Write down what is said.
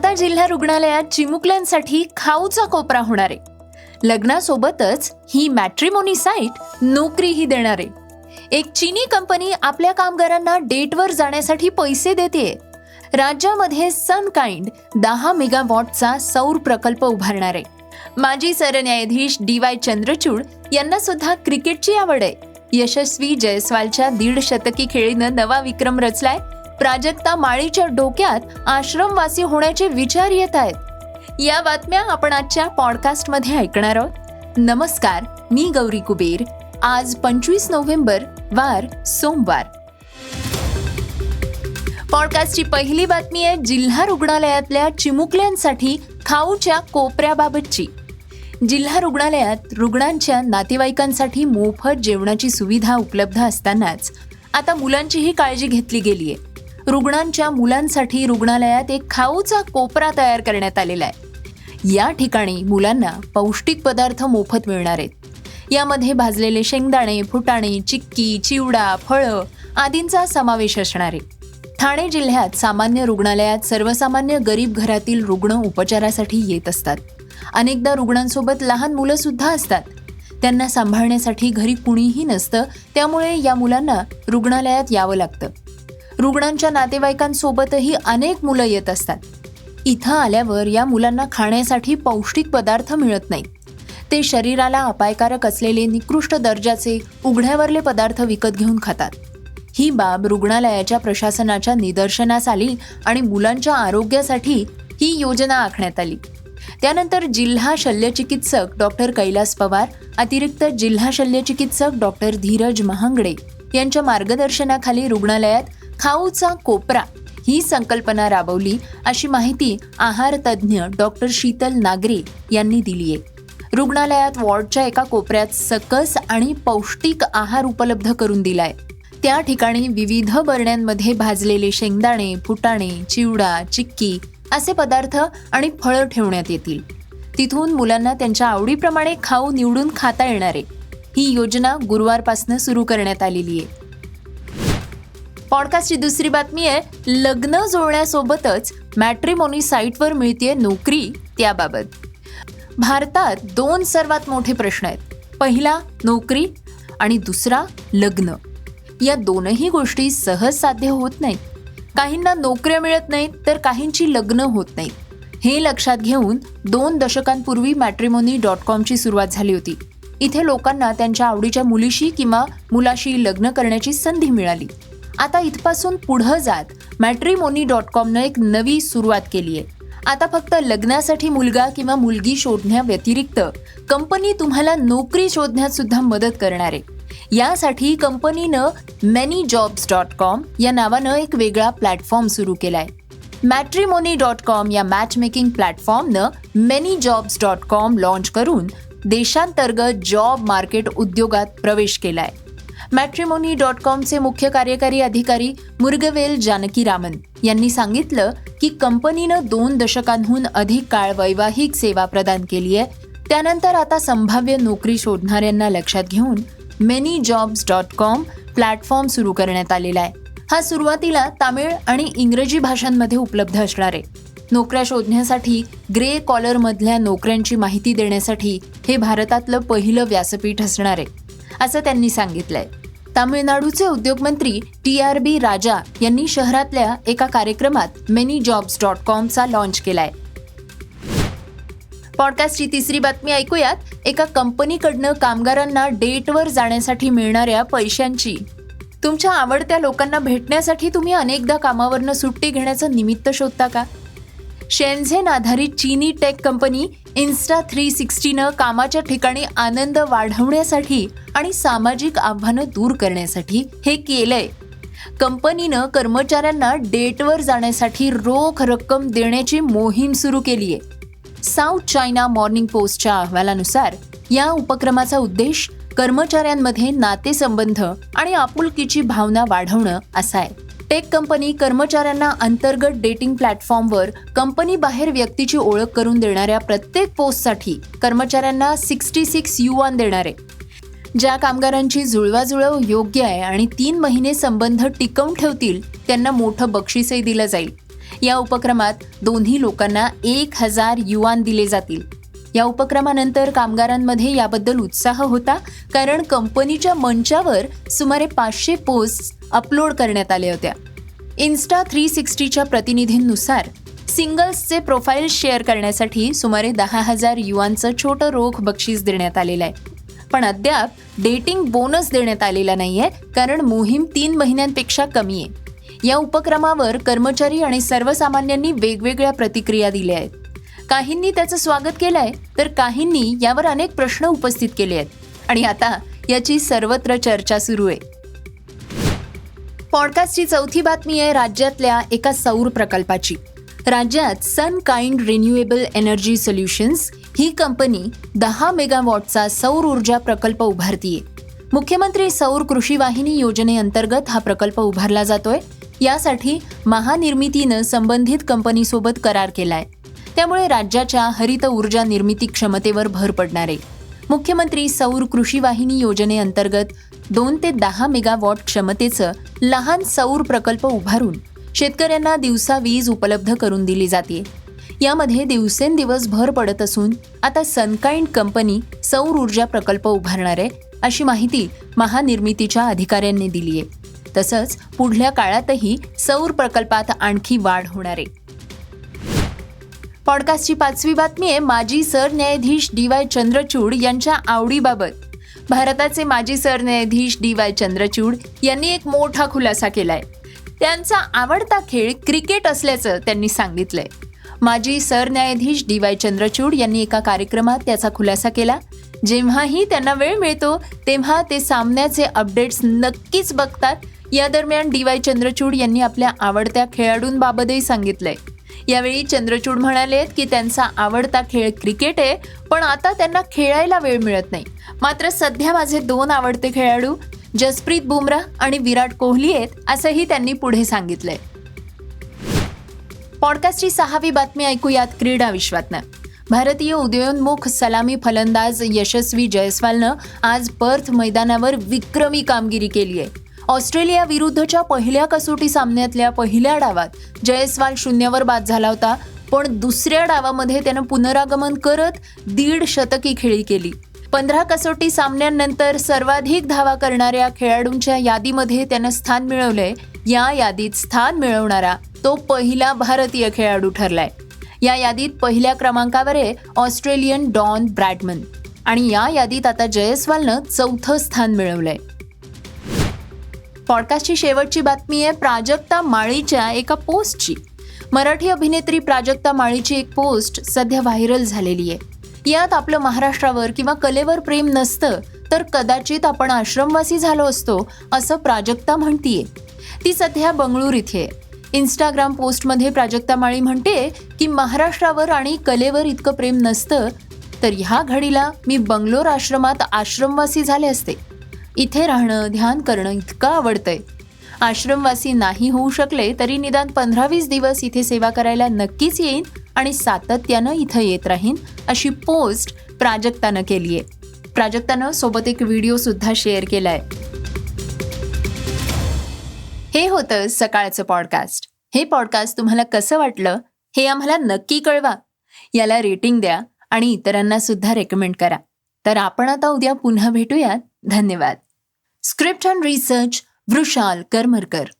आता जिल्हा रुग्णालयात चिमुकल्यांसाठी खाऊचा कोपरा होणार आहे. लग्नासोबतच ही मॅट्रिमोनी साईट नोकरीही देणार आहे. एक चीनी कंपनी आपल्या कामगारांना डेटवर जाण्यासाठी पैसे देते राज्यामध्ये सनकाइंड दहा मेगावॉटचा सौर प्रकल्प उभारणार आहे. माजी सरन्यायाधीश डी वाय चंद्रचूड यांना सुद्धा क्रिकेटची आवड आहे. यशस्वी जयस्वालच्या दीड शतकी खेळीनं नवा विक्रम रचलाय. प्राजक्ता माळीच्या डोक्यात आश्रमवासी होण्याचे विचार येत आहेत. या बातम्या आपण आजच्या पॉडकास्टमध्ये ऐकणार आहोत. नमस्कार मी गौरी कुबेर. आज पंचवीस नोव्हेंबर वार सोमवार. पॉडकास्टची पहिली बातमी आहे जिल्हा रुग्णालयातल्या चिमुकल्यांसाठी खाऊच्या कोपऱ्याबाबतची. जिल्हा रुग्णालयात रुग्णांच्या नातेवाईकांसाठी मोफत जेवणाची सुविधा उपलब्ध असतानाच आता मुलांचीही काळजी घेतली गेली आहे रुग्णांच्या मुलांसाठी रुग्णालयात एक खाऊचा कोपरा तयार करण्यात आलेला आहे. या ठिकाणी मुलांना पौष्टिक पदार्थ मोफत मिळणार आहेत. यामध्ये भाजलेले शेंगदाणे फुटाणे चिक्की चिवडा फळं आदींचा समावेश असणार आहे. ठाणे जिल्ह्यात सामान्य रुग्णालयात सर्वसामान्य गरीब घरातील रुग्ण उपचारासाठी येत असतात. अनेकदा रुग्णांसोबत लहान मुलं सुद्धा असतात. त्यांना सांभाळण्यासाठी घरी कुणीही नसतं त्यामुळे या मुलांना रुग्णालयात यावं लागतं. रुग्णांच्या नातेवाईकांसोबतही अनेक मुलं येत असतात. इथं आल्यावर या मुलांना खाण्यासाठी पौष्टिक पदार्थ मिळत नाहीत ते शरीराला अपायकारक असलेले निकृष्ट दर्जाचे उघड्यावरले पदार्थ विकत घेऊन खातात. ही बाब रुग्णालयाच्या प्रशासनाच्या निदर्शनास आली आणि मुलांच्या आरोग्यासाठी ही योजना आखण्यात आली. त्यानंतर जिल्हा शल्यचिकित्सक डॉक्टर कैलास पवार अतिरिक्त जिल्हा शल्यचिकित्सक डॉक्टर धीरज महांगडे यांच्या मार्गदर्शनाखाली रुग्णालयात खाऊचा कोपरा ही संकल्पना राबवली अशी माहिती आहार तज्ज्ञ डॉक्टर शीतल नागरे यांनी दिली आहे. रुग्णालयात वॉर्डच्या एका कोपऱ्यात सकस आणि पौष्टिक आहार उपलब्ध करून दिलाय. त्या ठिकाणी विविध बरण्यांमध्ये भाजलेले शेंगदाणे फुटाणे चिवडा चिक्की असे पदार्थ आणि फळं ठेवण्यात येतील. तिथून मुलांना त्यांच्या आवडीप्रमाणे खाऊ निवडून खाता येणार आहे. ही योजना गुरुवारपासून सुरू करण्यात आलेली आहे. पॉडकास्टची दुसरी बातमी आहे लग्न जुळण्यासोबतच मॅट्रिमोनी साईटवर मिळतीये नोकरी त्याबाबत. भारतात दोन सर्वात मोठे प्रश्न आहेत. पहिला नोकरी आणि दुसरा लग्न. या दोनही गोष्टी सहज साध्य होत नाहीत. काहींना नोकऱ्या मिळत नाहीत तर काहींची लग्न होत नाहीत. हे लक्षात घेऊन दोन दशकांपूर्वी मॅट्रिमोनी डॉट कॉमची सुरुवात झाली होती. इथे लोकांना त्यांच्या आवडीच्या मुलीशी किंवा मुलाशी लग्न करण्याची संधी मिळाली. आता इथपासून पुढं जात मॅट्रिमोनी डॉट कॉमनं एक नवी सुरुवात केली आहे. आता फक्त लग्नासाठी मुलगा किंवा मुलगी शोधण्याव्यतिरिक्त कंपनी तुम्हाला नोकरी शोधण्यात सुद्धा मदत करणार आहे. यासाठी कंपनीनं मेनी जॉब्स डॉट कॉम या नावानं एक वेगळा प्लॅटफॉर्म सुरू केलाय. मॅट्रिमोनी डॉट कॉम या matchmaking प्लॅटफॉर्मनं many jobs dot com launch करून देशांतर्गत जॉब मार्केट उद्योगात प्रवेश केलाय. मॅट्रिमोनी डॉट कॉमचे मुख्य कार्यकारी अधिकारी मुर्गवेल जानकी रामन यांनी सांगितलं की कंपनीनं दोन दशकांहून अधिक काळ वैवाहिक सेवा प्रदान केली आहे. त्यानंतर आता संभाव्य नोकरी शोधणाऱ्यांना लक्षात घेऊन many jobs dot com platform सुरू करण्यात आलेला आहे. हा सुरुवातीला तामिळ आणि इंग्रजी भाषांमध्ये उपलब्ध असणार आहे. नोकऱ्या शोधण्यासाठी ग्रे कॉलरमधल्या नोकऱ्यांची माहिती देण्यासाठी हे भारतातलं पहिलं व्यासपीठ असणार आहे असं त्यांनी सांगितलंय. तामिळनाडूचे उद्योगमंत्री टी आर बी राजा यांनी शहरातल्या एका कार्यक्रमात मेनी जॉब्स डॉट कॉमचा लॉन्च केलाय. पॉडकास्टची तिसरी बातमी ऐकूयात. एका कंपनीकडनं कामगारांना डेटवर जाण्यासाठी मिळणाऱ्या पैशांची. तुमच्या आवडत्या लोकांना भेटण्यासाठी तुम्ही अनेकदा कामावरनं सुट्टी घेण्याचं निमित्त शोधता का? शेनझेन आधारित चीनी टेक कंपनी इन्स्टा थ्री सिक्स्टीनं कामाच्या ठिकाणी आनंद वाढवण्यासाठी आणि सामाजिक आव्हानं दूर करण्यासाठी हे केलंय. कंपनीनं कर्मचाऱ्यांना डेटवर जाण्यासाठी रोख रक्कम देण्याची मोहीम सुरू केली आहे साऊथ चायना मॉर्निंग पोस्टच्या अहवालानुसार या उपक्रमाचा उद्देश कर्मचाऱ्यांमध्ये नातेसंबंध आणि आपुलकीची भावना वाढवणं असा आहे टेक कंपनी कर्मचाऱ्यांना अंतर्गत डेटिंग प्लॅटफॉर्मवर कंपनी बाहेर व्यक्तीची ओळख करून देणाऱ्या प्रत्येक पोस्टसाठी कर्मचाऱ्यांना सिक्स्टी सिक्स युवान देणार. आहे ज्या कामगारांची जुळवाजुळव योग्य आहे आणि तीन महिने संबंध टिकवून ठेवतील त्यांना मोठं बक्षीसही दिलं जाईल. या उपक्रमात दोन्ही लोकांना एक हजार युवान दिले जातील. या उपक्रमानंतर कामगारांमध्ये याबद्दल उत्साह होता कारण कंपनीच्या मंचावर सुमारे पाचशे पोस्ट अपलोड करण्यात आल्या होत्या. इन्स्टा थ्री सिक्स्टीच्या प्रतिनिधींनुसार सिंगल्सचे प्रोफाईल शेअर करण्यासाठी सुमारे दहा हजार युवांचं छोटं रोख बक्षीस देण्यात आलेलं आहे. पण अद्याप डेटिंग बोनस देण्यात आलेला नाहीये कारण मोहीम तीन महिन्यांपेक्षा कमी आहे. या उपक्रमावर कर्मचारी आणि सर्वसामान्यांनी वेगवेगळ्या प्रतिक्रिया दिल्या आहेत. काहींनी त्याचं स्वागत केलंय तर काहींनी यावर अनेक प्रश्न उपस्थित केले आहेत. आणि आता याची सर्वत्र चर्चा सुरू आहे. पॉडकास्टची चौथी बातमी आहे राज्यातल्या एका सौर प्रकल्पाची. राज्यात Sun Kind Renewable Energy Solutions ही कंपनी दहा मेगावॉटचा सौर ऊर्जा प्रकल्प उभारतीये. मुख्यमंत्री सौर कृषी वाहिनी योजनेअंतर्गत हा प्रकल्प उभारला जातोय. यासाठी महानिर्मितीनं संबंधित कंपनीसोबत करार केलाय. त्यामुळे राज्याच्या हरित ऊर्जा निर्मिती क्षमतेवर भर पडणार. आहे मुख्यमंत्री सौर कृषी वाहिनी योजनेअंतर्गत दोन ते दहा मेगावॉट क्षमतेचं लहान सौर प्रकल्प उभारून शेतकऱ्यांना दिवसा वीज उपलब्ध करून दिली जाते. यामध्ये दिवसेंदिवस भर पडत असून आता सनकाइंड कंपनी सौर ऊर्जा प्रकल्प उभारणार आहे अशी माहिती महानिर्मितीच्या अधिकाऱ्यांनी दिली आहे तसंच पुढल्या काळातही सौर प्रकल्पात आणखी वाढ होणार आहे. पॉडकास्टची पाचवी बातमी आहे माजी सरन्यायाधीश डी वाय चंद्रचूड यांच्या आवडीबाबत. भारताचे माजी सरन्यायाधीश डी वाय चंद्रचूड यांनी एक मोठा खुलासा केलाय. त्यांचा आवडता खेळ क्रिकेट असल्याचं त्यांनी सांगितलंय. माजी सरन्यायाधीश डी वाय चंद्रचूड यांनी एका कार्यक्रमात त्याचा खुलासा केला. जेव्हाही त्यांना वेळ मिळतो तेव्हा ते सामन्याचे अपडेट्स नक्कीच बघतात. या दरम्यान डी वाय चंद्रचूड यांनी आपल्या आवडत्या खेळाडूंबाबतही सांगितलंय. यावेळी चंद्रचूड म्हणाले की त्यांचा आवडता खेळ क्रिकेट आहे पण आता त्यांना खेळायला वेळ मिळत नाही. मात्र सध्या माझे दोन आवडते खेळाडू जसप्रीत बुमराह आणि विराट कोहली आहेत असंही त्यांनी पुढे सांगितलंय. पॉडकास्टची सहावी बातमी ऐकूयात क्रीडा विश्वातनं. भारतीय उदयोन्मुख सलामी फलंदाज यशस्वी जयस्वालनं आज पर्थ मैदानावर विक्रमी कामगिरी केली आहे ऑस्ट्रेलिया विरुद्धच्या पहिल्या कसोटी सामन्यातल्या पहिल्या डावात जयस्वाल शून्यावर बाद झाला होता पण दुसऱ्या डावामध्ये त्यानं पुनरागमन करत दीड शतकी खेळी केली. पंधरा कसोटी सामन्यांनंतर सर्वाधिक धावा करणाऱ्या खेळाडूंच्या यादीमध्ये त्यानं स्थान मिळवलंय. या यादीत स्थान मिळवणारा तो पहिला भारतीय खेळाडू ठरलाय. या यादीत पहिल्या क्रमांकावर आहे ऑस्ट्रेलियन डॉन ब्रॅडमन आणि या यादीत आता जयस्वालनं चौथं स्थान मिळवलंय. पॉडकास्टची शेवटची बातमी आहे प्राजक्ता माळीच्या एका पोस्टची. मराठी अभिनेत्री प्राजक्ता माळीची एक पोस्ट सध्या व्हायरल झालेली आहे. यात आपलं महाराष्ट्रावर किंवा कलेवर प्रेम नसतं तर कदाचित आपण आश्रमवासी झालो असतो असं प्राजक्ता म्हणतीये. ती सध्या बंगळूर इथे आहे. इंस्टाग्राम पोस्टमध्ये प्राजक्ता माळी म्हणते की महाराष्ट्रावर आणि कलेवर इतकं प्रेम नसतं तर ह्या घडीला मी बंगलोर आश्रमात आश्रमवासी झाले असते. इथे राहणं ध्यान करणं इतकं आवडतंय. आश्रमवासी नाही होऊ शकले तरी निदान पंधरा वीस दिवस इथे सेवा करायला नक्कीच येईन आणि सातत्यानं इथं येत राहीन अशी पोस्ट प्राजक्तानं केली आहे प्राजक्तानं सोबत एक व्हिडिओ सुद्धा शेअर केलाय. हे होतं सकाळचं पॉडकास्ट. हे पॉडकास्ट तुम्हाला कसं वाटलं हे आम्हाला नक्की कळवा. याला रेटिंग द्या आणि इतरांना सुद्धा रेकमेंड करा. तर आपण आता उद्या पुन्हा भेटूयात. धन्यवाद. Script and research Vrushal Karmarkar.